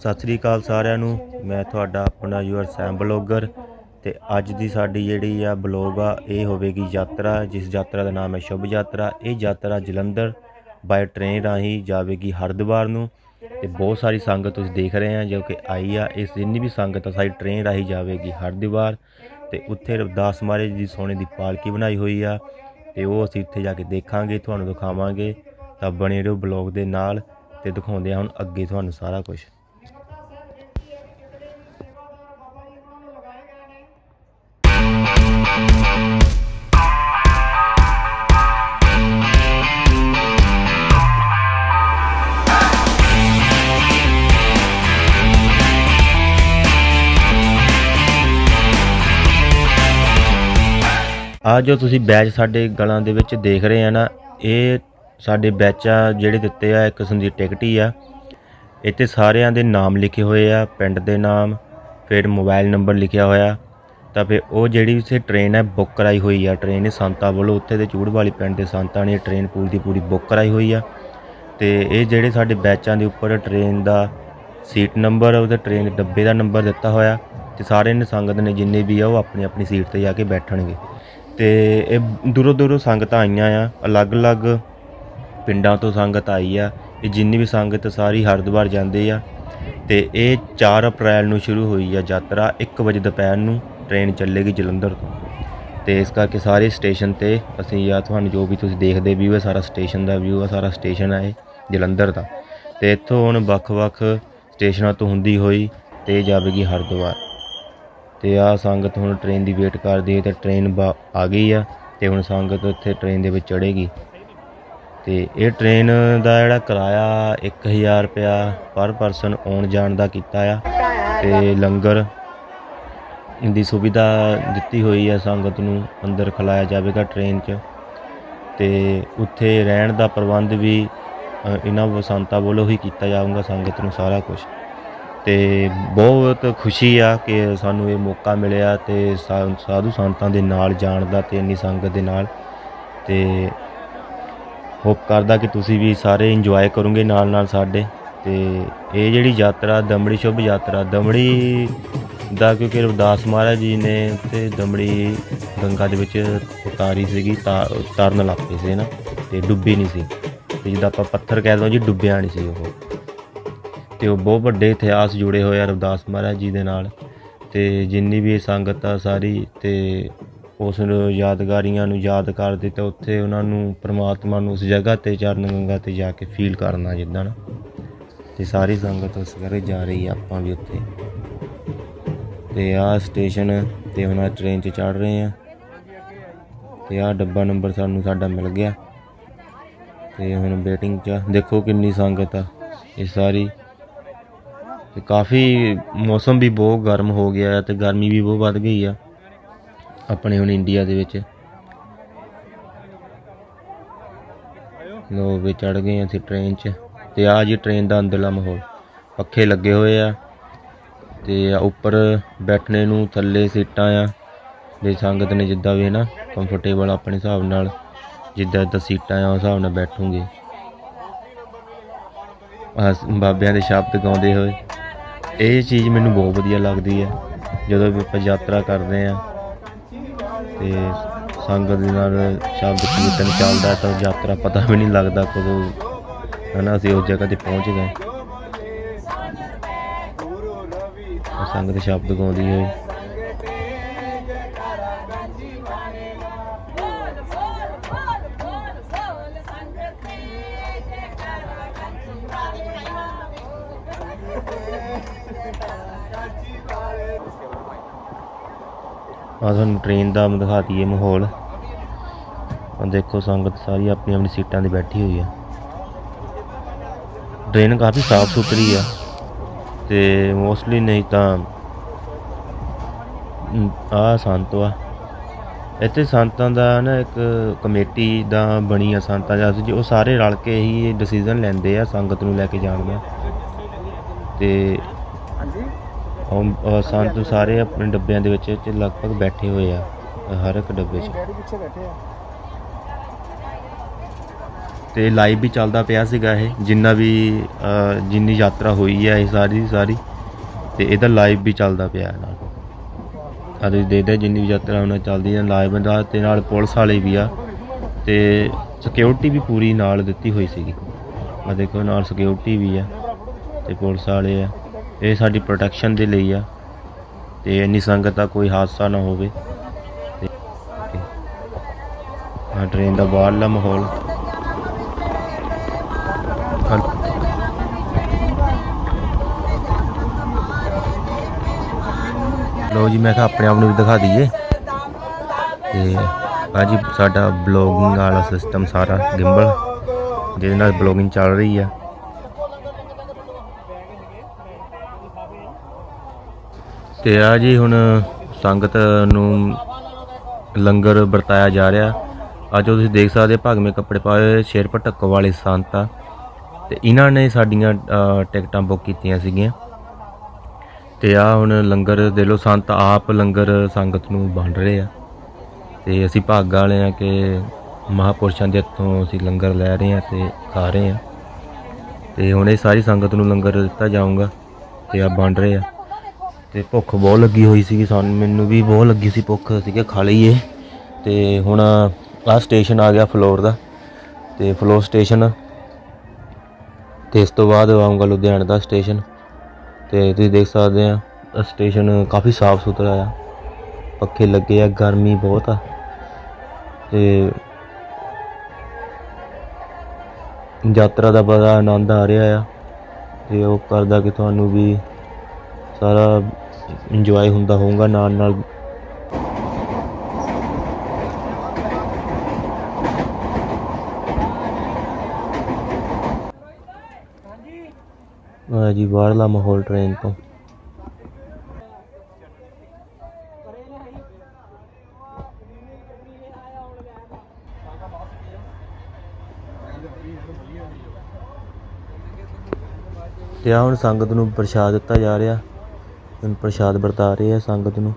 ਸਤਿ ਸ੍ਰੀ ਅਕਾਲ ਸਾਰਿਆਂ ਨੂੰ। ਮੈਂ ਤੁਹਾਡਾ ਆਪਣਾ ਯੂਅਰ ਸੈਮ ਬਲੌਗਰ ਤੇ ਅੱਜ ਦੀ ਸਾਡੀ ਜਿਹੜੀ ਆ ਬਲੌਗ ਆ, ਇਹ ਹੋਵੇਗੀ ਯਾਤਰਾ, ਜਿਸ ਯਾਤਰਾ ਦਾ ਨਾਮ ਹੈ ਸ਼ੁਭ ਯਾਤਰਾ। ਇਹ ਯਾਤਰਾ ਜਲੰਧਰ ਬਾਈ ਟ੍ਰੇਨ ਰਾਹੀਂ ਜਾਵੇਗੀ ਹਰਿਦੁਆਰ ਨੂੰ ਤੇ ਬਹੁਤ ਸਾਰੀ ਸੰਗਤ ਤੁਸੀਂ ਦੇਖ ਰਹੇ ਆ, ਜੋ ਕਿ ਆਈ ਆ। ਇਸ ਜਿੰਨੀ ਵੀ ਸੰਗਤ ਆ, ਸਾਡੀ ਟ੍ਰੇਨ ਰਾਹੀਂ ਜਾਵੇਗੀ ਹਰਿਦੁਆਰ ਤੇ ਉੱਥੇ ਰਵਿਦਾਸ ਮਹਾਰਾਜ ਦੀ ਸੋਨੇ ਦੀ ਪਾਲਕੀ ਬਣਾਈ ਹੋਈ ਆ ਤੇ ਉਹ ਅਸੀਂ ਉੱਥੇ ਜਾ ਕੇ ਦੇਖਾਂਗੇ, ਤੁਹਾਨੂੰ ਦਿਖਾਵਾਂਗੇ। ਤਾਂ ਬਣੇ ਰਹੋ ਬਲੌਗ ਦੇ ਨਾਲ ਤੇ ਦਿਖਾਉਂਦੇ ਆ ਹੁਣ ਅੱਗੇ ਤੁਹਾਨੂੰ ਸਾਰਾ ਕੁਝ ਆ ਜੋ ਤੁਸੀਂ ਬੈਚ ਸਾਡੇ ਗਲਾਂ ਦੇ ਵਿੱਚ ਦੇਖ ਰਹੇ ਆ ਨਾ, ਇਹ ਸਾਡੇ ਬੈਚਾਂ ਜਿਹੜੇ ਦਿੱਤੇ ਆ, ਇੱਕ ਕਿਸਮ ਦੀ ਟਿਕਟ ਹੀ ਆ। ਇੱਥੇ ਸਾਰਿਆਂ ਦੇ ਨਾਮ ਲਿਖੇ ਹੋਏ ਆ, ਪਿੰਡ ਦੇ ਨਾਮ, ਫਿਰ ਮੋਬਾਈਲ ਨੰਬਰ ਲਿਖਿਆ ਹੋਇਆ। ਤਾਂ ਫਿਰ ਉਹ ਜਿਹੜੀ ਇਸੇ ਟ੍ਰੇਨ ਹੈ ਬੁੱਕ ਕਰਾਈ ਹੋਈ ਆ। ਟ੍ਰੇਨ ਸੰਤਾ ਵੱਲੋਂ ਉੱਥੇ ਦੇ ਚੂੜ ਵਾਲੀ ਪਿੰਡ ਦੇ ਸੰਤਾਂ ਨੇ ਟ੍ਰੇਨ ਪੂਰੀ ਦੀ ਪੂਰੀ ਬੁੱਕ ਕਰਾਈ ਹੋਈ ਆ। ਤੇ ਇਹ ਜਿਹੜੇ ਸਾਡੇ ਬੈਚਾਂ ਦੇ ਉੱਪਰ ਟ੍ਰੇਨ ਦਾ ਸੀਟ ਨੰਬਰ ਉਹਦੇ ਟ੍ਰੇਨ ਦੇ ਡੱਬੇ ਦਾ ਨੰਬਰ ਦਿੱਤਾ ਹੋਇਆ। ਤੇ ਸਾਰੇ ਨੇ ਸੰਗਤ ਨੇ ਜਿੰਨੇ ਵੀ ਆ, ਉਹ ਆਪਣੀ ਆਪਣੀ ਸੀਟ ਤੇ ਜਾ ਕੇ ਬੈਠਣਗੇ। ਤੇ ਇਹ ਦੂਰੋਂ ਦੂਰੋਂ ਸੰਗਤਾਂ ਆਈਆਂ ਆ, ਅਲੱਗ-ਅਲੱਗ ਪਿੰਡਾਂ ਤੋਂ ਸੰਗਤ ਆਈ ਆ ਇਹ ਜਿੰਨੀ ਵੀ ਸੰਗਤ ਸਾਰੀ ਹਰਿਦੁਆਰ ਜਾਂਦੇ ਆ। ਤੇ ਇਹ 4 ਅਪ੍ਰੈਲ ਨੂੰ ਸ਼ੁਰੂ ਹੋਈ ਆ ਯਾਤਰਾ 1 ਵਜੇ ਦੁਪਹਿਰ ਨੂੰ ਟ੍ਰੇਨ ਚੱਲੇਗੀ ਜਲੰਧਰ ਤੋਂ। ਤੇ ਇਸ ਕਰਕੇ ਸਾਰੇ ਸਟੇਸ਼ਨ ਤੇ ਅਸੀਂ ਜਾਂ ਤੁਹਾਨੂੰ ਜੋ ਵੀ ਤੁਸੀਂ ਦੇਖਦੇ ਵੀ ਹੈ ਸਾਰਾ ਸਟੇਸ਼ਨ ਦਾ ਵਿਊ ਆ, ਸਾਰਾ ਸਟੇਸ਼ਨ ਆ ਜਲੰਧਰ ਦਾ। ਤੇ ਇੱਥੋਂ ਹੁਣ ਵੱਖ-ਵੱਖ ਸਟੇਸ਼ਨਾਂ ਤੋਂ ਹੁੰਦੀ ਹੋਈ ਤੇ ਇਹ ਜਾਵੇਗੀ ਹਰਿਦੁਆਰ। ਤੇ ਆ ਸੰਗਤ ਹੁਣ ਟ੍ਰੇਨ ਦੀ ਵੇਟ ਕਰਦੀ ਹੈ ਤੇ ਟ੍ਰੇਨ ਬਾ- ਆ ਗਈ ਆ ਤੇ ਹੁਣ ਸੰਗਤ ਉੱਥੇ ਟ੍ਰੇਨ ਦੇ ਵਿੱਚ ਚੜ੍ਹੇਗੀ। ਤੇ ਇਹ ਟ੍ਰੇਨ ਦਾ ਜਿਹੜਾ ਕਿਰਾਇਆ 1000 ਰੁਪਿਆ ਪਰ ਪਰਸਨ ਆਉਣ ਜਾਣ ਦਾ ਕੀਤਾ ਆ। ਤੇ ਲੰਗਰ ਦੀ ਸੁਵਿਧਾ ਦਿੱਤੀ ਹੋਈ ਹੈ ਸੰਗਤ ਨੂੰ ਅੰਦਰ ਖਿਲਾਇਆ ਜਾਵੇਗਾ ਟ੍ਰੇਨ 'ਚ। ਤੇ ਉੱਥੇ ਰਹਿਣ ਦਾ ਪ੍ਰਬੰਧ ਵੀ ਇਹਨਾਂ ਵਸੰਤਾ ਵੱਲੋਂ ਹੀ ਕੀਤਾ ਜਾਊਗਾ ਸੰਗਤ ਨੂੰ ਸਾਰਾ ਕੁਝ ਤੇ ਬਹੁਤ ਖੁਸ਼ੀ ਆ ਕਿ ਸਾਨੂੰ ਇਹ ਮੌਕਾ ਮਿਲਿਆ ਤੇ ਸਾ- ਸਾਧੂ ਸੰਤਾਂ ਦੇ ਨਾਲ ਜਾਣ ਦਾ ਤੇ ਇੰਨੀ ਸੰਗਤ ਦੇ ਨਾਲ। ਤੇ ਹੋਪ ਕਰਦਾ ਕਿ ਤੁਸੀਂ ਵੀ ਸਾਰੇ ਇੰਜੋਏ ਕਰੋਗੇ ਨਾਲ ਨਾਲ ਸਾਡੇ। ਤੇ ਇਹ ਜਿਹੜੀ ਯਾਤਰਾ, ਦਮੜੀ ਸ਼ੁਭ ਯਾਤਰਾ, ਦਮੜੀ ਦਾ ਕਿਉਂਕਿ ਰਵਿਦਾਸ ਮਹਾਰਾਜ ਜੀ ਨੇ ਤੇ ਦਮੜੀ ਗੰਗਾ ਦੇ ਵਿੱਚ ਉਤਾਰੀ ਸੀਗੀ, ਤਾ ਤਰਨ ਲੱਗ ਪਈ ਸੀ ਨਾ, ਤੇ ਡੁੱਬੀ ਨਹੀਂ ਸੀ। ਤੇ ਜਿੱਦਾਂ ਆਪਾਂ ਪੱਥਰ ਕਹਿ ਦੋ ਜੀ, ਡੁੱਬਿਆ ਨਹੀਂ ਸੀ ਉਹ। ਤੇ ਉਹ ਬਹੁਤ ਵੱਡੇ ਇਤਿਹਾਸ ਜੁੜੇ ਹੋਏ ਆ ਰਵਿਦਾਸ ਮਹਾਰਾਜ ਜੀ ਦੇ ਨਾਲ ਤੇ ਜਿੰਨੀ ਵੀ ਇਹ ਸੰਗਤ ਆ ਸਾਰੀ ਤੇ ਉਸ ਨੂੰ ਯਾਦਗਾਰੀਆਂ ਨੂੰ ਯਾਦ ਕਰਦੇ ਤੇ ਉੱਥੇ ਉਹਨਾਂ ਨੂੰ ਪ੍ਰਮਾਤਮਾ ਨੂੰ ਉਸ ਜਗ੍ਹਾ ਤੇ, ਚਰਨ ਗੰਗਾ ਤੇ ਜਾ ਕੇ ਫੀਲ ਕਰਨਾ ਜਿੱਦਾਂ ਨਾ। ਤੇ ਸਾਰੀ ਸੰਗਤ ਉਸ ਕਰੇ ਜਾ ਰਹੀ ਆ ਆਪਾਂ ਵੀ ਉੱਥੇ। ਤੇ ਆਹ ਸਟੇਸ਼ਨ ਤੇ ਹੁਣ ਆਹ ਟ੍ਰੇਨ 'ਚ ਚੜ ਰਹੇ ਆ। ਤੇ ਆਹ ਡੱਬਾ ਨੰਬਰ ਸਾਨੂੰ ਸਾਡਾ ਮਿਲ ਗਿਆ। ਤੇ ਹੁਣ ਵੇਟਿੰਗ 'ਚ ਆ। ਦੇਖੋ ਕਿੰਨੀ ਸੰਗਤ ਆ। ਇਹ ਸਾਰੀ ਤੇ ਕਾਫੀ ਮੌਸਮ ਵੀ ਬਹੁਤ ਗਰਮ ਹੋ ਗਿਆ ਹੈ ਤੇ ਗਰਮੀ ਵੀ ਬਹੁਤ ਵੱਧ ਗਈ ਆ ਆਪਣੇ ਹੁਣ ਇੰਡੀਆ ਦੇ ਵਿੱਚ। ਲੋ ਵੀ ਚੜ ਗਏ ਅਸੀਂ ਟ੍ਰੇਨ 'ਚ ਤੇ ਆ ਜੀ ਟ੍ਰੇਨ ਦਾ ਅੰਦਰਲਾ ਮਾਹੌਲ। ਪੱਖੇ ਲੱਗੇ ਹੋਏ ਆ ਤੇ ਉੱਪਰ ਬੈਠਣੇ ਨੂੰ ਥੱਲੇ ਸੀਟਾਂ ਆ ਦੇ ਸੰਗਤ ਨੇ ਜਿੱਦਾਂ ਵੀ ਹੈ ਨਾ ਕੰਫਰਟੇਬਲ ਆਪਣੇ ਹਿਸਾਬ ਨਾਲ, ਜਿੱਦਾਂ ਜਿੱਦਾਂ ਸੀਟਾਂ ਆ, ਉਸ ਹਿਸਾਬ ਨਾਲ ਬੈਠੂਗੇ। ਆਹ ਬਾਬਿਆਂ ਦੇ ਸ਼ਬਦ ਗਾਉਂਦੇ ਹੋਏ। ਇਹ ਚੀਜ਼ ਮੈਨੂੰ ਬਹੁਤ ਵਧੀਆ ਲੱਗਦੀ ਹੈ। ਜਦੋਂ ਵੀ ਆਪਾਂ ਯਾਤਰਾ ਕਰਦੇ ਆ ਤੇ ਸੰਗਤ ਦੇ ਨਾਲ ਸ਼ਬਦ ਕੀਰਤਨ ਚੱਲਦਾ ਤਾਂ ਯਾਤਰਾ ਪਤਾ ਵੀ ਨਹੀਂ ਲੱਗਦਾ ਕਦੋਂ, ਹਨਾ, ਅਸੀਂ ਉਸ ਜਗ੍ਹਾ ਤੇ ਪਹੁੰਚ ਗਏ। ਸੰਗਤ ਸ਼ਬਦ ਗਾਉਂਦੀ ਹੋਈ। ਆ ਤੁਹਾਨੂੰ ਟ੍ਰੇਨ ਦਾ ਦਿਖਾ ਦਈਏ ਮਾਹੌਲ। ਆ ਦੇਖੋ ਸੰਗਤ ਸਾਰੀ ਆਪਣੀ ਆਪਣੀ ਸੀਟਾਂ ਤੇ ਬੈਠੀ ਹੋਈ ਆ। ਟ੍ਰੇਨ ਕਾਫੀ ਸਾਫ਼ ਸੁਥਰੀ ਆ ਤੇ ਮੋਸਟਲੀ ਨਹੀਂ ਤਾਂ ਆ ਸੰਤ ਆ। ਇੱਥੇ ਸੰਤਾਂ ਦਾ ਨਾ ਇੱਕ ਕਮੇਟੀ ਦਾ ਬਣੀ ਆ ਸੰਤਾਂ ਦਾ ਜੀ ਉਹ ਸਾਰੇ ਰਲ ਕੇ ਹੀ ਡਿਸੀਜਨ ਲੈਂਦੇ ਆ ਸੰਗਤ ਨੂੰ ਲੈ ਕੇ ਜਾਣ ਦਾ। ਤੇ ਸੰਤ ਸਾਰੇ ਆਪਣੇ ਡੱਬਿਆਂ ਦੇ ਵਿੱਚ ਲਗਭਗ ਬੈਠੇ ਹੋਏ ਆ ਹਰ ਇੱਕ ਡੱਬੇ 'ਚ। ਡੈਡੀ ਪਿੱਛੇ ਬੈਠੇ ਆ। ਤੇ ਲਾਈਵ ਵੀ ਚੱਲਦਾ ਪਿਆ ਸੀਗਾ ਇਹ ਜਿੰਨਾ ਵੀ ਜਿੰਨੀ ਯਾਤਰਾ ਹੋਈ ਹੈ ਇਹ ਸਾਰੀ ਸਾਰੀ ਤੇ ਇਹਦਾ ਲਾਈਵ ਵੀ ਚੱਲਦਾ ਪਿਆ ਨਾਲ। ਤੁਸੀਂ ਦੇਖਦੇ ਜਿੰਨੀ ਵੀ ਯਾਤਰਾ ਉਹਨਾਂ ਚੱਲਦੀ ਹੈ ਲਾਈਵ ਦਾ ਤੇ ਨਾਲ ਪੁਲਿਸ ਵਾਲੇ ਵੀ ਆ ਤੇ ਸਿਕਿਉਰਿਟੀ ਵੀ ਪੂਰੀ ਨਾਲ ਦਿੱਤੀ ਹੋਈ ਸੀਗੀ। ਆ ਦੇਖੋ ਨਾਲ ਸਿਕਿਉਰਿਟੀ ਵੀ ਆ ਤੇ ਪੁਲਿਸ ਵਾਲੇ ਆ। ਇਹ ਸਾਡੀ ਪ੍ਰੋਟੈਕਸ਼ਨ ਦੇ ਲਈ ਆ। ਤੇ ਇੰਨੀ ਸੰਗਤ ਦਾ ਕੋਈ ਹਾਦਸਾ ਨਾ ਹੋਵੇ। ਆ ਟ੍ਰੇਨ ਦਾ ਬਾਹਰਲਾ ਮਾਹੌਲ। ਹਾਂ- ਲਓ ਜੀ, ਮੈਂ ਕਿਹਾ ਆਪਣੇ ਆਪ ਨੂੰ ਵੀ ਦਿਖਾ ਦਈਏ। ਤੇ ਭਾਜੀ ਸਾਡਾ ਬਲੌਗਿੰਗ ਵਾਲਾ ਸਿਸਟਮ ਸਾਰਾ ਗਿੰਬਲ ਜਿਹਦੇ ਨਾਲ ਬਲੌਗਿੰਗ ਚੱਲ ਰਹੀ ਆ। ਤੇ ਆ ਜੀ ਹੁਣ ਸੰਗਤ ਨੂੰ ਲੰਗਰ ਵਰਤਾਇਆ ਜਾ ਰਿਹਾ। ਅੱਜ ਤੁਸੀਂ ਦੇਖ ਸਕਦੇ ਭਾਗਵੇਂ ਕੱਪੜੇ ਪਾਏ ਹੋਏ ਸ਼ੇਰ ਭਟਕ ਵਾਲੇ ਸੰਤ। ਆ ਤੇ ਇਹਨਾਂ ਨੇ ਸਾਡੀਆਂ ਟਿਕਟਾਂ ਬੁੱਕ ਕੀਤੀਆਂ ਸੀਗੀਆਂ। ਤੇ ਆ ਹੁਣ ਲੰਗਰ ਦੇ ਲੋ, ਸੰਤ ਆਪ ਲੰਗਰ ਸੰਗਤ ਨੂੰ ਵੰਡ ਰਹੇ ਆ। ਤੇ ਅਸੀਂ ਭਾਗ ਵਾਲੇ ਆ ਕਿ ਮਹਾਪੁਰਸ਼ਾਂ ਦੇ ਹੱਥੋਂ ਅਸੀਂ ਲੰਗਰ ਲੈ ਰਹੇ ਆ ਤੇ ਖਾ ਰਹੇ ਆ। ਤੇ ਹੁਣ ਇਹ ਸਾਰੀ ਸੰਗਤ ਨੂੰ ਲੰਗਰ ਦਿੱਤਾ ਜਾਊਗਾ ਤੇ ਆ ਵੰਡ ਰਹੇ ਆ। ਤੇ ਭੁੱਖ ਬਹੁਤ ਲੱਗੀ ਹੋਈ ਸੀਗੀ ਸਾਨੂੰ ਮੈਨੂੰ ਵੀ ਬਹੁਤ ਲੱਗੀ ਸੀ ਭੁੱਖ, ਅਸੀਂ ਕਿਹਾ ਖਾ ਲਈਏ। ਤੇ ਹੁਣ ਆਹ ਸਟੇਸ਼ਨ ਆ ਗਿਆ ਫਲੋਰ ਦਾ, ਤੇ ਫਲੋਰ ਸਟੇਸ਼ਨ ਤੇ ਇਸ ਤੋਂ ਬਾਅਦ ਆਊਗਾ ਲੁਧਿਆਣਾ ਦਾ ਸਟੇਸ਼ਨ ਤੇ ਤੁਸੀਂ ਦੇਖ ਸਕਦੇ ਆ ਸਟੇਸ਼ਨ ਕਾਫੀ ਸਾਫ਼ ਸੁਥਰਾ ਆ। ਪੱਖੇ ਲੱਗੇ ਆ, ਗਰਮੀ ਬਹੁਤ ਆ। ਤੇ ਯਾਤਰਾ ਦਾ ਬੜਾ ਆਨੰਦ ਆ ਰਿਹਾ ਆ। ਤੇ ਉਹ ਕਰਦਾ ਕਿ ਤੁਹਾਨੂੰ ਵੀ ਸਾਰਾ ਇੰਜੋਏ ਹੁੰਦਾ ਹੋਊਗਾ ਨਾਲ ਨਾਲ। ਆ ਜੀ, ਬਾਹਰਲਾ ਮਾਹੌਲ ਟ੍ਰੇਨ ਤੋਂ। ਤੇ ਆ ਹੁਣ ਸੰਗਤ ਨੂੰ ਪ੍ਰਸ਼ਾਦ ਦਿੱਤਾ ਜਾ ਰਿਹਾ। ਹੁਣ ਪ੍ਰਸ਼ਾਦ ਵਰਤਾ ਰਹੇ ਆ ਸੰਗਤ ਨੂੰ।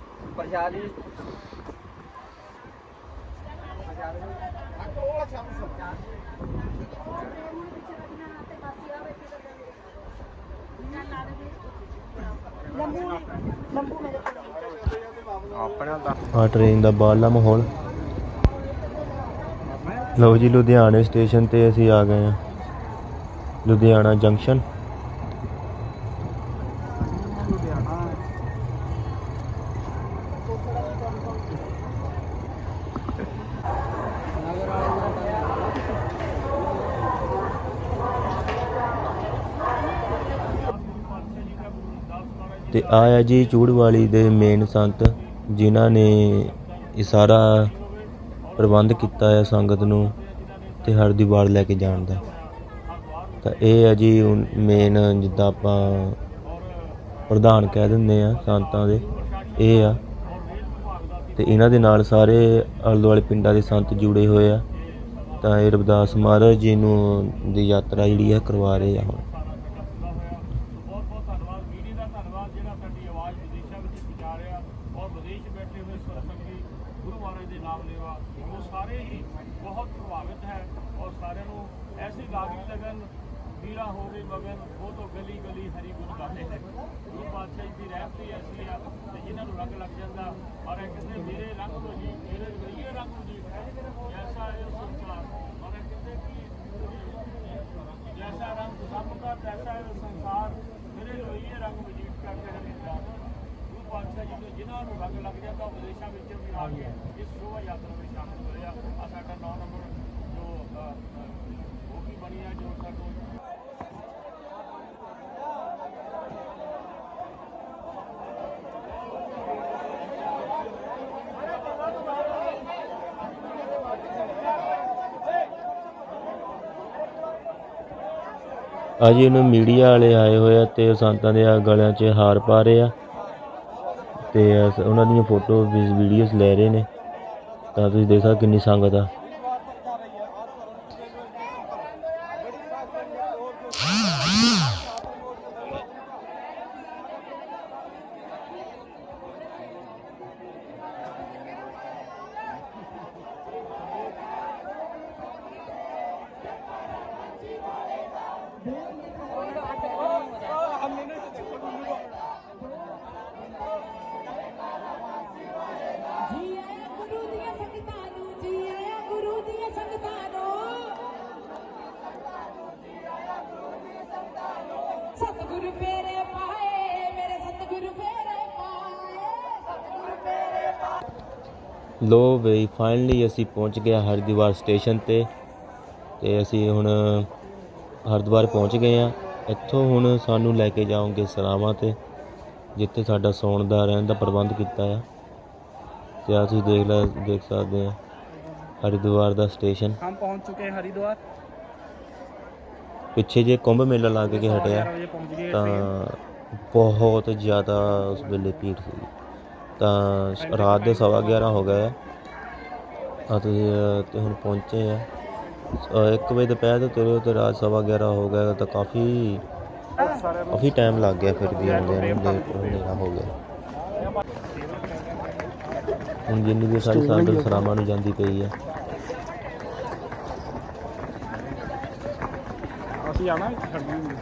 ਆ ਟ੍ਰੇਨ ਦਾ ਬਾਹਰਲਾ ਮਾਹੌਲ। ਲਓ ਜੀ ਲੁਧਿਆਣੇ ਸਟੇਸ਼ਨ ਤੇ ਅਸੀਂ ਆ ਗਏ ਆ। ਲੁਧਿਆਣਾ ਜੰਕਸ਼ਨ ਤੇ ਆਇਆ ਜੀ ਚੂੜਵਾਲੀ ਦੇ ਮੇਨ ਸੰਤ, ਜਿਨ੍ਹਾਂ ਨੇ ਇਹ ਸਾਰਾ ਪ੍ਰਬੰਧ ਕੀਤਾ ਹੈ ਸੰਗਤ ਨੂੰ ਤੇ ਹਰਦੀਵਾਰ ਲੈ ਕੇ ਜਾਣ ਦਾ। ਤਾਂ ਇਹ ਹੈ ਜੀ ਮੇਨ ਜਿੱਦਾਂ ਆਪਾਂ ਪ੍ਰਧਾਨ ਕਹਿ ਦਿੰਦੇ ਆ ਸੰਤਾਂ ਦੇ, ਇਹ ਆ। ਤੇ ਇਹਨਾਂ ਦੇ ਨਾਲ ਸਾਰੇ ਆਲੇ ਦੁਆਲੇ ਪਿੰਡਾਂ ਦੇ ਸੰਤ ਜੁੜੇ ਹੋਏ ਆ। ਤਾਂ ਇਹ ਰਵਿਦਾਸ ਮਹਾਰਾਜ ਜੀ ਨੂੰ ਦੀ ਯਾਤਰਾ ਜਿਹੜੀ ਆ ਕਰਵਾ ਰਹੇ ਆ ਹੁਣ ਬਹੁਤ ਬਹੁਤ ਧੰਨਵਾਦ ਮੀਡੀਆ ਦਾ ਧੰਨਵਾਦ ਜਿਹੜਾ ਸਾਡੀ ਆਵਾਜ਼ ਵਿਦੇਸ਼ਾਂ ਵਿੱਚ ਪਹੁੰਚਾ ਰਿਹਾ 'ਚ ਬੈਠੇ ਹੋਏ ਸਰਸੰਗੀ ਗੁਰੂ ਮਹਾਰਾਜ ਦੇ ਨਾਮ ਲੈਵਾ, ਉਹ ਸਾਰੇ ਹੀ ਬਹੁਤ ਪ੍ਰਭਾਵਿਤ ਹੈ ਔਰ ਸਾਰਿਆਂ ਨੂੰ ਐਸੀ ਲਾਗੀ ਲਗਨ ਵੀਰਾ ਹੋ ਗਈ ਮਗਨ, ਉਹ ਤੋਂ ਗਲੀ ਗਲੀ ਹਰੀ ਗੁਣ ਗਾਉਂਦੇ ਹੈ। ਗੁਰੂ ਪਾਤਸ਼ਾਹ ਦੀ ਰਹਿਮਤ ਹੀ ਐਸੀ ਆ ਤੇ ਜਿਨ੍ਹਾਂ ਨੂੰ ਰੰਗ ਲੱਗ ਜਾਂਦਾ ਔਰ ਕਿਸੇ ਮੇਰੇ ਰੰਗ ਤੋਂ ਜੀ, ਮੇਰੇ ਵਈਏ ਰੰਗ ਨੂੰ ਜੀ ਐਸਾ ਹੈ ਉਹ ਸੰਸਾਰ ਔਰ ਕਿਸੇ ਕੀ ਜੈਸਾ ਰੰਗ ਸਭ ਦਾ ਤੈਸਾ ਹੈ ਸੰਸਾਰ। ਜਿਨ੍ਹਾਂ ਨੂੰ ਰੰਗ ਲੱਗ ਜਾਂਦਾ ਵਿਦੇਸ਼ਾਂ ਵਿੱਚ ਵੀ ਆ ਕੇ ਇਸ ਸ਼ੋਭਾ ਯਾਤਰਾ ਵਿੱਚ ਸ਼ਾਮਲ ਹੋਇਆ। ਆ ਸਾਡਾ 9 ਨੰਬਰ ਜੋ ਅ, ਬਣੀ ਹੈ ਜੋ ਸਾਨੂੰ ਅੱਜ ਇਹਨੂੰ ਮੀਡੀਆ ਵਾਲੇ ਆਏ ਹੋਏ ਆ ਤੇ ਸੰਤਾਂ ਦੇ ਗਲਿਆਂ 'ਚ ਹਾਰ ਪਾ ਰਹੇ ਆ। ਤੇ ਅਸ- ਉਹਨਾਂ ਦੀਆਂ ਫੋਟੋ ਵੀਡੀਓਜ਼ ਲੈ ਰਹੇ ਨੇ। ਤਾਂ ਤੁਸੀਂ ਦੇਖ ਕਿੰਨੀ ਸੰਗਤ ਆ। ਲੋ ਵੇ ਫਾਈਨਲੀ ਅਸੀਂ ਪਹੁੰਚ ਗਏ ਹਰਿਦੁਆਰ ਸਟੇਸ਼ਨ ਤੇ ਤੇ ਅਸੀਂ ਹੁਣ ਹਰਿਦੁਆਰ ਪਹੁੰਚ ਗਏ ਆ ਇੱਥੋਂ ਹੁਣ ਸਾਨੂੰ ਲੈ ਕੇ ਜਾਓਗੇ ਸਰਾਵਾਂ ਤੇ ਜਿੱਥੇ ਸਾਡਾ ਸੌਣ ਦਾ ਰਹਿਣ ਦਾ ਪ੍ਰਬੰਧ ਕੀਤਾ ਆ। ਤੇ ਆ ਤੁਸੀਂ ਦੇਖ ਲੈ ਦੇਖ ਸਕਦੇ ਆ ਹਰਿਦੁਆਰ ਦਾ ਸਟੇਸ਼ਨ ਹਮ ਪਹੁੰਚ ਚੁੱਕੇ ਹਾਂ ਹਰਿਦੁਆਰ। ਪਿੱਛੇ ਜੇ ਕੁੰਭ ਮੇਲਾ ਲੱਗ ਕੇ ਹਟਿਆ ਤਾਂ ਬਹੁਤ ਜ਼ਿਆਦਾ ਉਸ ਵੇਲੇ ਭੀੜ ਸੀ। ਤਾਂ ਰਾਤ ਦੇ ਸਵਾ 11 ਹੋ ਗਏ ਆ। ਤੁਸੀਂ ਤੇ ਹੁਣ ਪਹੁੰਚੇ ਆ। 1 ਵਜੇ ਦੁਪਹਿਰ ਤੋਂ ਤੁਰੇ ਹੋ ਤੇ ਰਾਤ ਸਵਾ 11 ਹੋ ਗਿਆ ਤਾਂ ਕਾਫੀ ਕਾਫੀ ਟਾਈਮ ਲੱਗ ਗਿਆ ਫਿਰ ਵੀ ਆਉਂਦੇ ਨੂੰ ਲੇਟ ਹਨੇਰਾ ਹੋ ਗਿਆ। ਹੁਣ ਜਿੰਨੀ ਵੀ ਸਾਰੀ ਸੰਗਤ ਸਰਾਵਾਂ ਨੂੰ ਜਾਂਦੀ ਪਈ ਆ। ਅਸੀਂ ਆਣਾ ਛੱਡਣੀ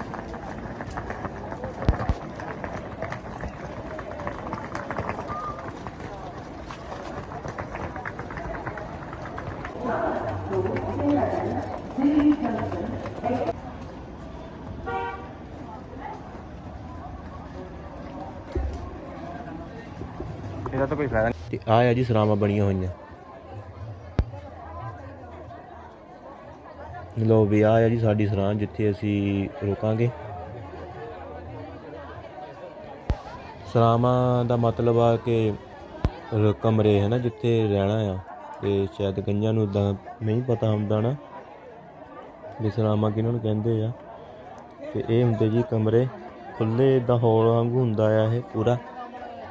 ਫਾਇਦਾ ਤੇ ਆ ਆ ਜੀ ਸਰਾਵਾਂ ਬਣੀਆਂ ਹੋਈਆਂ। ਲੋ ਵੀ ਆ ਆ ਜੀ ਸਾਡੀ ਸਰਾਂ ਜਿੱਥੇ ਅਸੀਂ ਰੁਕਾਂਗੇ। ਸਰਾਵਾਂ ਦਾ ਮਤਲਬ ਆ ਕਿ ਕਮਰੇ ਹੈ ਨਾ, ਜਿੱਥੇ ਰਹਿਣਾ ਆ। ਤੇ ਸ਼ਾਇਦ ਕਈਆਂ ਨੂੰ ਇਦਾਂ ਨਹੀਂ ਪਤਾ ਹੁੰਦਾ ਨਾ ਵੀ ਸਰਾਵਾਂ ਕਿਹਨਾਂ ਨੂੰ ਕਹਿੰਦੇ ਆ। ਤੇ ਇਹ ਹੁੰਦੇ ਜੀ ਕਮਰੇ। ਖੁੱਲੇ ਇਦਾਂ ਹੌਲ ਵਾਂਗੂ ਹੁੰਦਾ ਆ ਇਹ ਪੂਰਾ।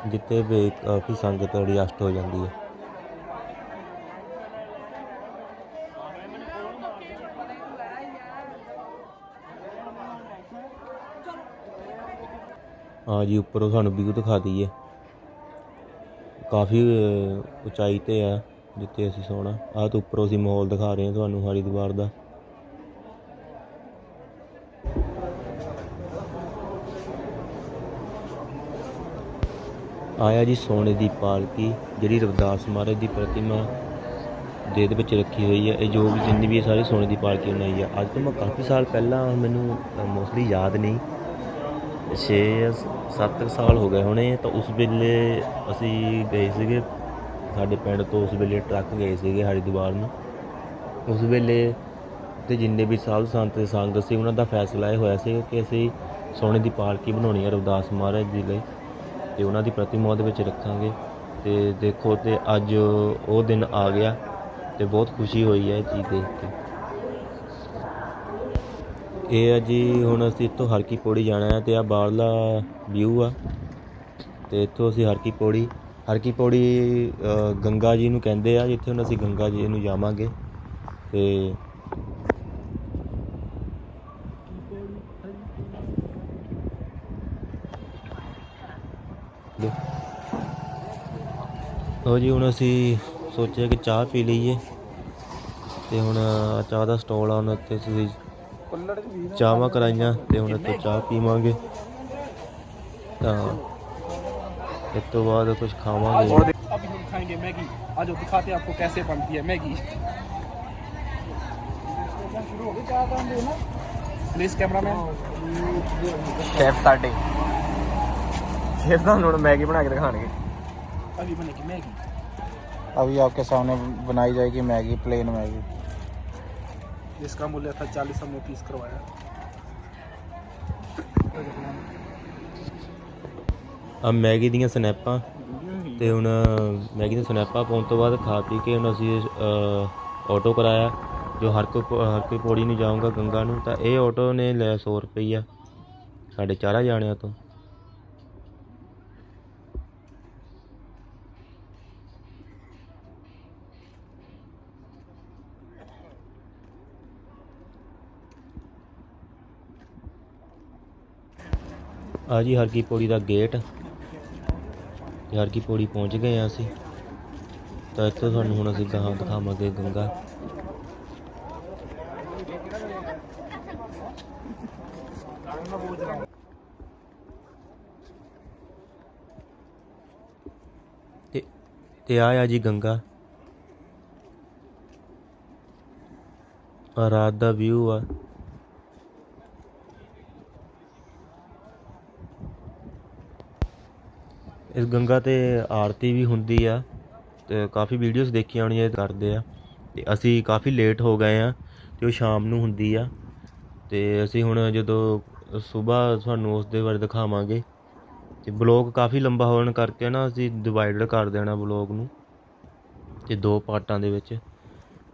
ਜਿੱਥੇ ਵੀ ਕਾਫੀ ਸੰਗਤ ਐਡਜਸਟ ਹੋ ਜਾਂਦੀ ਹੈ। ਆ ਜੀ, ਉੱਪਰੋਂ ਤੁਹਾਨੂੰ ਵਿਊ ਦਿਖਾ ਦਈਏ। ਕਾਫੀ ਉਚਾਈ ਤੇ ਆ, ਜਿੱਥੇ ਅਸੀਂ ਸੋਣਾ। ਆਹ ਤੋਂ ਉੱਪਰੋਂ ਅਸੀਂ ਮਾਹੌਲ ਦਿਖਾ ਰਹੇ ਹਾਂ ਤੁਹਾਨੂੰ ਹਰਿਦੁਆਰ ਦਾ। ਆਇਆ ਜੀ ਸੋਨੇ ਦੀ ਪਾਲਕੀ, ਜਿਹੜੀ ਰਵਿਦਾਸ ਮਹਾਰਾਜ ਦੀ ਪ੍ਰਤਿਮਾ ਦੇ ਦੇ ਵਿੱਚ ਰੱਖੀ ਹੋਈ ਹੈ। ਇਹ ਜੋ ਵੀ ਜਿੰਨੀ ਵੀ ਇਹ ਸਾਰੀ ਸੋਨੇ ਦੀ ਪਾਲਕੀ ਬਣਾਈ ਹੈ ਅੱਜ ਤੋਂ ਮੈਂ ਕਾਫੀ ਸਾਲ ਪਹਿਲਾਂ ਮੈਨੂੰ ਮੋਸਟਲੀ ਯਾਦ ਨਹੀਂ। 6 7 ਸਾਲ ਹੋ ਗਏ ਹੋਣੇ, ਤਾਂ ਉਸ ਵੇਲੇ ਅਸੀਂ ਗਏ ਸੀਗੇ, ਸਾਡੇ ਪਿੰਡ ਤੋਂ ਉਸ ਵੇਲੇ ਟਰੱਕ ਗਏ ਸੀਗੇ ਹਰਿਦੁਆਰ ਨੂੰ। ਉਸ ਵੇਲੇ ਤੇ ਜਿੰਨੇ ਵੀ ਸਾਧ ਸੰਤ ਤੇ ਸੰਗਤ ਸੀ, ਉਹਨਾਂ ਦਾ ਫੈਸਲਾ ਇਹ ਹੋਇਆ ਸੀ ਕਿ ਅਸੀਂ ਸੋਨੇ ਦੀ ਪਾਲਕੀ ਬਣਾਉਣੀ ਹੈ ਰਵਿਦਾਸ ਮਹਾਰਾਜ ਜੀ ਲਈ। ਤੇ ਉਹਨਾਂ ਦੀ ਪ੍ਰਤਿਮਾ ਉਹਦੇ ਵਿੱਚ ਰੱਖਾਂਗੇ। ਤੇ ਦੇਖੋ ਤੇ ਅੱਜ ਉਹ ਦਿਨ ਆ ਗਿਆ ਤੇ ਬਹੁਤ ਖੁਸ਼ੀ ਹੋਈ ਹੈ ਇਹ ਚੀਜ਼ ਦੇਖ ਕੇ। ਇਹ ਆ ਜੀ, ਹੁਣ ਅਸੀਂ ਇੱਥੋਂ ਹਰਕੀ ਪੌੜੀ ਜਾਣਾ ਹੈ ਤੇ ਆ ਬਾਹਰਲਾ ਵਿਊ ਆ। ਤੇ ਇੱਥੋਂ ਅਸੀਂ ਹਰਕੀ ਪੌੜੀ ਹਰਕੀ ਪੌੜੀ ਗੰਗਾ ਜੀ ਨੂੰ ਕਹਿੰਦੇ ਆ, ਜਿੱਥੇ ਹੁਣ ਅਸੀਂ ਗੰਗਾ ਜੀ ਨੂੰ ਜਾਵਾਂਗੇ। ਤੇ ਲਓ। ਲਓ ਜੀ ਹੁਣ ਅਸੀਂ ਸੋਚਿਆ ਕਿ ਚਾਹ ਪੀ ਲਈਏ ਤੇ ਹੁਣ ਆਹ ਚਾਹ ਦਾ ਸਟਾਲ ਆ ਹੁਣ ਇੱਥੇ ਤੁਸੀਂ ਕੁੱਲੜ ਚ ਵੀ ਚਾਹਾਂ ਕਰਾਈਆਂ ਤੇ ਹੁਣ ਇੱਥੋਂ ਚਾਹ ਪੀਵਾਂਗੇ ਤਾਂ ਇਸ ਤੋਂ ਬਾਅਦ ਕੁਝ ਖਾਵਾਂਗੇ और देख- अभी हम खाएंगे मैगी आज दिखाते हैं आपको कैसे बनती है मैगी प्लीज कैमरामैन ਸ਼ੈਫ ਸਾਡੇ ਸ਼ੈਫ ਤਾਂ ਹੁਣ ਮੈਗੀ ਬਣਾ ਕੇ ਦਿਖਾਣਗੇ अभी बनेगी मैगी अभी आपके सामने बनाई जाएगी मैगी प्लेन मैगी जिसका मूल्य था चालीस हमने पीस करवाया ਆ ਮੈਗੀ ਦੀਆਂ ਸਨੈਪਾਂ ਤੇ ਹੁਣ ਮੈਗੀ ਦੀਆਂ ਸਨੈਪਾਂ ਪਾਉਣ ਤੋਂ ਬਾਅਦ ਖਾ ਪੀ ਕੇ ਹੁਣ ਅਸੀਂ ਅ, ਆਟੋ ਕਰਾਇਆ ਜੋ ਹਰ ਕੋਈ ਹਰ ਕੋਈ ਪੌੜੀ ਨੂੰ ਜਾਊਂਗਾ ਗੰਗਾ ਨੂੰ ਤਾਂ ਇਹ ਆਟੋ ਨੇ ਲਿਆ 100 ਰੁਪਈਆ ਸਾਡੇ ਚਾਰਾਂ ਜਾਣਿਆਂ ਤੋਂ ਆ ਜੀ, ਹਰਕੀ ਪੌੜੀ ਦਾ ਗੇਟ। ਤੇ ਹਰ ਪੌੜੀ ਪਹੁੰਚ ਗਏ ਆ ਅਸੀਂ। ਤਾਂ ਇੱਥੋਂ ਤੁਹਾਨੂੰ ਹੁਣ ਅਸੀਂ ਗਾਹਾਂ ਦਿਖਾਵਾਂਗੇ ਗੰਗਾ। ਤੇ ਤੇ ਆ ਆ ਜੀ ਗੰਗਾ। ਆ ਰਾਤ ਦਾ ਵਿਊ ਆ। ਇਸ ਗੰਗਾ ਤੇ ਆਰਤੀ ਵੀ ਹੁੰਦੀ ਆ ਤੇ ਕਾਫੀ ਵੀਡੀਓਜ਼ ਦੇਖੀਆਂ ਹੋਣੀਆਂ ਕਰਦੇ ਆ। ਤੇ ਅਸੀਂ ਕਾਫੀ ਲੇਟ ਹੋ ਗਏ ਆ ਤੇ ਉਹ ਸ਼ਾਮ ਨੂੰ ਹੁੰਦੀ ਆ। ਤੇ ਅਸੀਂ ਹੁਣ ਜਦੋਂ ਸਵੇਰ ਤੁਹਾਨੂੰ ਉਸ ਦੇ ਬਾਰੇ ਦਿਖਾਵਾਂਗੇ। ਤੇ ਬਲੌਗ ਕਾਫੀ ਲੰਬਾ ਹੋਣ ਕਰਕੇ ਨਾ ਅਸੀਂ ਡਿਵਾਈਡਡ ਕਰ ਦੇਣਾ ਬਲੌਗ ਨੂੰ ਤੇ ਦੋ ਪਾਰਟਾਂ ਦੇ ਵਿੱਚ।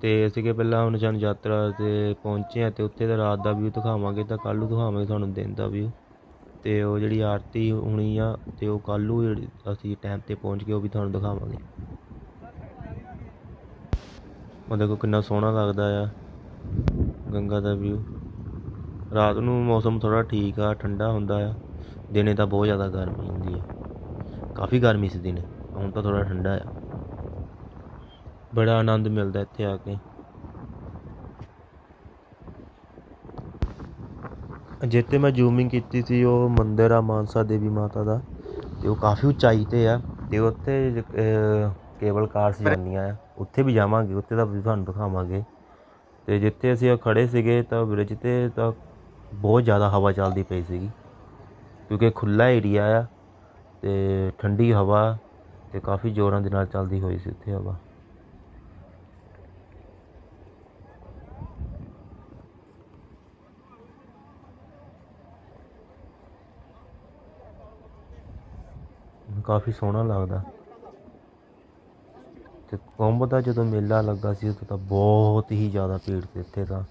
ਤੇ ਅਸੀਂ ਕਿ ਪਹਿਲਾਂ ਹੁਣ ਜਨ ਯਾਤਰਾ ਤੇ ਪਹੁੰਚੇ ਆ ਤੇ ਉੱਥੇ ਦਾ ਰਾਤ ਦਾ ਵਿਊ ਦਿਖਾਵਾਂਗੇ ਤਾਂ ਕੱਲ੍ਹ ਨੂੰ ਦਿਖਾਵਾਂਗੇ ਤੁਹਾਨੂੰ ਦਿਨ ਦਾ ਵਿਊ ਤੇ ਉਹ ਜਿਹੜੀ ਆਰਤੀ ਹੋਣੀ ਆ ਤੇ ਉਹ ਕੱਲ੍ਹ ਨੂੰ ਜਿਹੜੀ ਅਸੀਂ ਟਾਈਮ ਤੇ ਪਹੁੰਚ ਕੇ ਉਹ ਵੀ ਤੁਹਾਨੂੰ ਦਿਖਾਵਾਂਗੇ। ਉਹ ਦੇਖੋ ਕਿੰਨਾ ਸੋਹਣਾ ਲੱਗਦਾ ਆ, ਗੰਗਾ ਦਾ ਵਿਊ ਰਾਤ ਨੂੰ ਮੌਸਮ ਥੋੜਾ ਠੀਕ ਆ, ਠੰਡਾ ਹੁੰਦਾ ਆ। ਦਿਨੇ ਤਾਂ ਬਹੁਤ ਜ਼ਿਆਦਾ ਗਰਮੀ ਹੁੰਦੀ ਆ। ਕਾਫੀ ਗਰਮੀ ਸੀ ਦਿਨੇ, ਹੁਣ ਤਾਂ ਥੋੜਾ ਠੰਡਾ ਆ। ਬੜਾ ਆਨੰਦ ਮਿਲਦਾ ਇੱਥੇ ਆ ਕੇ। ਜਿੱਥੇ ਮੈਂ ਜ਼ੂਮਿੰਗ ਕੀਤੀ ਸੀ, ਉਹ ਮੰਦਿਰ ਆ ਮਾਨਸਾ ਦੇਵੀ ਮਾਤਾ ਦਾ ਅਤੇ ਉਹ ਕਾਫੀ ਉਚਾਈ ਤੇ ਆ ਅਤੇ ਉੱਥੇ ਕੇਬਲ ਕਾਰਸ ਜਾਂਦੀਆਂ ਆ। ਉੱਥੇ ਵੀ ਜਾਵਾਂਗੇ, ਉੱਥੇ ਦਾ ਵੀ ਤੁਹਾਨੂੰ ਦਿਖਾਵਾਂਗੇ। ਅਤੇ ਜਿੱਥੇ ਅਸੀਂ ਉਹ ਖੜੇ ਸੀਗੇ, ਤਾਂ ਬ੍ਰਿਜ ਤੇ ਤਾਂ ਬਹੁਤ ਜ਼ਿਆਦਾ ਹਵਾ ਚੱਲਦੀ ਪਈ ਸੀਗੀ, ਕਿਉਂਕਿ ਖੁੱਲਾ ਏਰੀਆ ਆ ਅਤੇ ਠੰਡੀ ਹਵਾ ਅਤੇ ਕਾਫੀ ਜ਼ੋਰਾਂ ਦੇ ਨਾਲ ਚੱਲਦੀ ਹੋਈ ਸੀ ਉੱਥੇ ਹਵਾ। ਕਾਫੀ ਸੋਹਣਾ ਲੱਗਦਾ। ਤੇ ਕੁੰਭ ਦਾ ਜਦੋਂ ਮੇਲਾ ਲੱਗਾ ਸੀ, ਉਦੋਂ ਤਾਂ ਬਹੁਤ ਹੀ ਜ਼ਿਆਦਾ ਭੀੜ ਸੀ ਇੱਥੇ ਤਾਂ।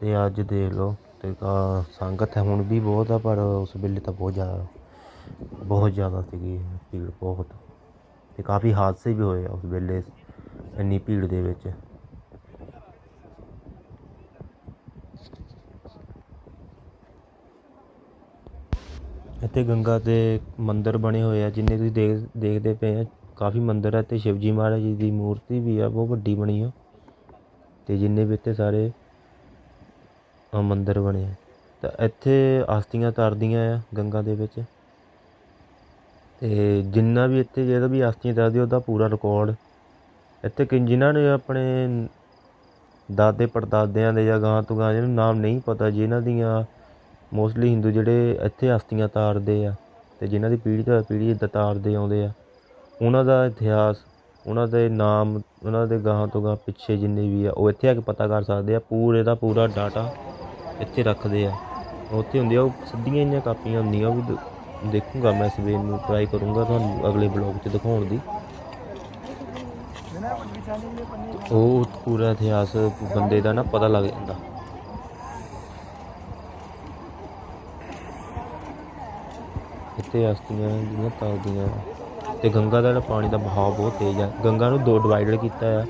ਤੇ ਅੱਜ ਦੇਖ ਲਓ, ਤੇ ਕਾ ਸੰਗਤ ਹੈ ਹੁਣ ਵੀ ਬਹੁਤ ਆ, ਪਰ ਉਸ ਵੇਲੇ ਤਾਂ ਬਹੁਤ ਜ਼ਿਆਦਾ ਬਹੁਤ ਜ਼ਿਆਦਾ ਸੀਗੀ ਭੀੜ ਬਹੁਤ। ਤੇ ਕਾਫੀ ਹਾਦਸੇ ਵੀ ਹੋਏ ਆ ਉਸ ਵੇਲੇ, ਇੰਨੀ ਭੀੜ ਦੇ ਵਿੱਚ। ਇੱਥੇ ਗੰਗਾ ਦੇ ਮੰਦਰ ਬਣੇ ਹੋਏ ਆ, ਜਿੰਨੇ ਤੁਸੀਂ ਦੇਖ, ਦੇਖਦੇ ਪਏ ਆ, ਕਾਫੀ ਮੰਦਰ ਆ ਤੇ ਸ਼ਿਵਜੀ ਮਹਾਰਾਜ ਜੀ ਦੀ ਮੂਰਤੀ ਵੀ ਆ, ਬਹੁਤ ਵੱਡੀ ਬਣੀ ਆ। ਤੇ ਜਿੰਨੇ ਵੀ ਇੱਥੇ ਸਾਰੇ ਮੰਦਰ ਬਣੇ ਆ। ਤਾਂ ਇੱਥੇ ਆਸਤੀਆਂ ਤਰਦੀਆਂ ਆ ਗੰਗਾ ਦੇ ਵਿੱਚ। ਤੇ ਜਿੰਨਾ ਵੀ ਇੱਥੇ ਜਿਹੜਾ ਵੀ ਆਸਤੀਆਂ ਤਰਦੀ ਉਹਦਾ ਪੂਰਾ ਰਿਕਾਰਡ ਇੱਥੇ ਕਿ ਜਿਨ੍ਹਾਂ ਨੇ ਆਪਣੇ ਦਾਦੇ ਪੜਦਾਦਿਆਂ ਦੇ ਜਾਂ ਗਾਂ ਤੋਂ ਗਾਂ ਜਿਹਨੂੰ ਨਾਮ ਨਹੀਂ ਪਤਾ, ਜਿਨ੍ਹਾਂ ਦੀਆਂ ਮੋਸਟਲੀ ਹਿੰਦੂ ਜਿਹੜੇ ਇੱਥੇ ਆਸਤੀਆਂ ਤਾਰਦੇ ਆ ਅਤੇ ਜਿਨ੍ਹਾਂ ਦੀ ਪੀੜ੍ਹੀ ਤੋਂ ਪੀੜ੍ਹੀ ਇੱਦਾਂ ਤਾਰਦੇ ਆਉਂਦੇ ਆ, ਉਹਨਾਂ ਦਾ ਇਤਿਹਾਸ, ਉਹਨਾਂ ਦੇ ਨਾਮ, ਉਹਨਾਂ ਦੇ ਗਾਂ ਤੋਂ ਗਾਂ ਪਿੱਛੇ ਜਿੰਨੇ ਵੀ ਆ, ਉਹ ਇੱਥੇ ਆ ਕੇ ਪਤਾ ਕਰ ਸਕਦੇ ਆ, ਪੂਰੇ ਦਾ ਪੂਰਾ ਡਾਟਾ ਇੱਥੇ ਰੱਖਦੇ ਆ। ਉੱਥੇ ਹੁੰਦੀ ਆ, ਉਹ ਸਿੱਧੀਆਂ ਇੰਨੀਆਂ ਕਾਪੀਆਂ ਹੁੰਦੀਆਂ, ਉਹ ਵੀ ਦੇਖੂੰਗਾ ਮੈਂ ਸਵੇਰ ਨੂੰ ਟਰਾਈ ਕਰੂੰਗਾ ਤੁਹਾਨੂੰ ਅਗਲੇ ਬਲੌਗ 'ਚ ਦਿਖਾਉਣ ਦੀ। ਉਹ ਪੂਰਾ ਇਤਿਹਾਸ ਬੰਦੇ ਦਾ ਨਾ ਪਤਾ ਲੱਗ ਜਾਂਦਾ। ਇੱਥੇ ਅਸਤੀਆਂ ਜਿਹੜੀਆਂ ਤਲਦੀਆਂ ਆ। ਤੇ ਗੰਗਾ ਦਾ ਜਿਹੜਾ ਪਾਣੀ ਦਾ ਬਹਾਅ ਬਹੁਤ ਤੇਜ਼ ਆ। ਗੰਗਾ ਨੂੰ ਦੋ ਡਿਵਾਈਡਰ ਕੀਤਾ ਆ।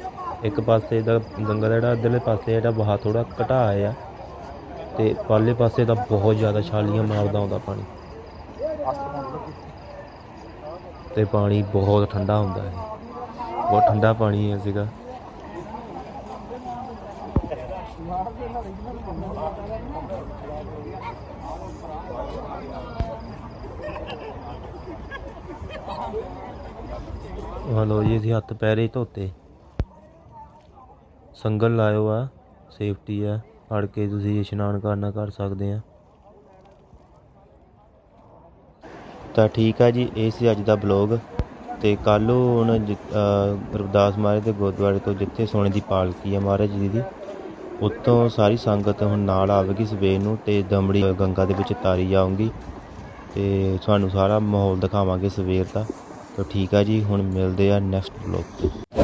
ਇੱਕ ਪਾਸੇ ਦਾ ਗੰਗਾ ਦਾ ਜਿਹੜਾ ਇੱਧਰਲੇ ਪਾਸੇ ਜਿਹੜਾ ਬਹਾਅ ਥੋੜਾ ਘਟਾਇਆ ਆ। ਤੇ ਪਾਲੇ ਪਾਸੇ ਦਾ ਬਹੁਤ ਜ਼ਿਆਦਾ ਛਾਲੀਆਂ ਮਾਰਦਾ ਆਉਂਦਾ ਪਾਣੀ। ਤੇ ਪਾਣੀ ਬਹੁਤ ਠੰਡਾ ਹੁੰਦਾ ਹੈ। ਬਹੁਤ ਠੰਡਾ ਪਾਣੀ ਹੈ ਸੀਗਾ। ਹਲੋ ਜੀ ਅਸੀਂ ਹੱਥ ਪੈਰੇ ਧੋਤੇ। ਸੰਗਲ ਲਾਇਓ ਆ, ਸੇਫਟੀ ਆ, ਫੜ ਕੇ ਤੁਸੀਂ ਇਸ਼ਨਾਨ ਕਰਨਾ ਕਰ ਸਕਦੇ ਆ। ਤਾਂ ਠੀਕ ਆ ਜੀ, ਇਹ ਸੀ ਅੱਜ ਦਾ ਬਲੌਗ ਤੇ ਕੱਲ੍ਹ ਹੁਣ ਜਿ- ਅਹ ਮਹਾਰਾਜ ਦੇ ਗੁਰਦੁਆਰੇ ਤੋਂ ਜਿੱਥੇ ਸੋਨੇ ਦੀ ਪਾਲਕੀ ਆ ਮਹਾਰਾਜ ਜੀ ਦੀ ਉੱਤੋਂ ਸਾਰੀ ਸੰਗਤ ਹੁਣ ਨਾਲ ਆਵੇਗੀ ਸਵੇਰ ਨੂੰ ਤੇ ਦਮੜੀ ਗੰਗਾ ਦੇ ਵਿੱਚ ਤਾਰੀ ਜਾਊਂਗੀ। ਤੇ ਤੁਹਾਨੂੰ ਸਾਰਾ ਮਾਹੌਲ ਦਿਖਾਵਾਂਗੇ ਸਵੇਰ ਦਾ। ਤਾਂ ਠੀਕ ਆ ਜੀ ਹੁਣ ਮਿਲਦੇ ਆ ਨੈਕਸਟ ਬਲੌਗ